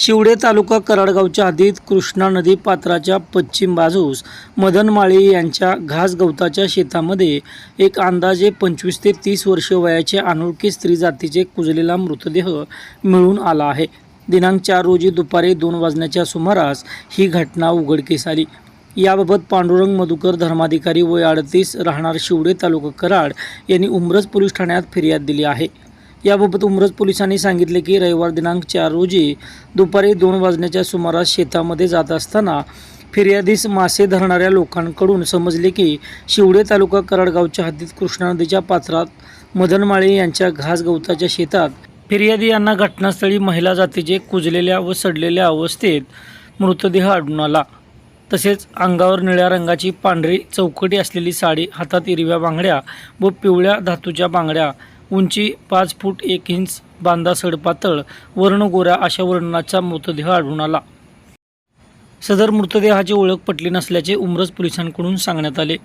शिवडे तालुका कराडगावच्या हद्दीत कृष्णा नदी पात्राच्या पश्चिम बाजूस मदन माळी यांच्या घास गवताच्या शेतामध्ये एक अंदाजे पंचवीस ते तीस वर्षे वयाचे अनोळखी स्त्री जातीचे कुजलेला मृतदेह मिळून आला आहे. दिनांक चार रोजी दुपारी दोन वाजण्याच्या सुमारास ही घटना उघडकीस आली. याबाबत पांडुरंग मधुकर धर्माधिकारी वय अडतीस राहणार शिवडे तालुका कराड यांनी उमरज पोलीस ठाण्यात फिर्याद दिली आहे. याबाबत उमरज पोलिसांनी सांगितले की रविवार दिनांक चार रोजी दुपारी दोन वाजण्याच्या सुमारास शेतामध्ये जात असताना फिर्यादीस मासे धरणाऱ्या लोकांकडून समजले की शिवडे तालुका कराडगावच्या हद्दीत कृष्णा नदीच्या पात्रात मदनमाळे यांच्या घास गवताच्या शेतात फिर्यादी यांना घटनास्थळी महिला जातीचे कुजलेल्या व सडलेल्या अवस्थेत मृतदेह आढळून आला. तसेच अंगावर निळ्या रंगाची पांढरी चौकटी असलेली साडी हातात हिरव्या बांगड्या व पिवळ्या धातूच्या बांगड्या उंची पाच फूट एक इंच बांधा सडपातळ वर्ण गोऱ्या अशा वर्णनाचा मृतदेह आढळून आला. सदर मृतदेहाची ओळख पटली नसल्याचे उमरज पोलिसांकडून सांगण्यात आले.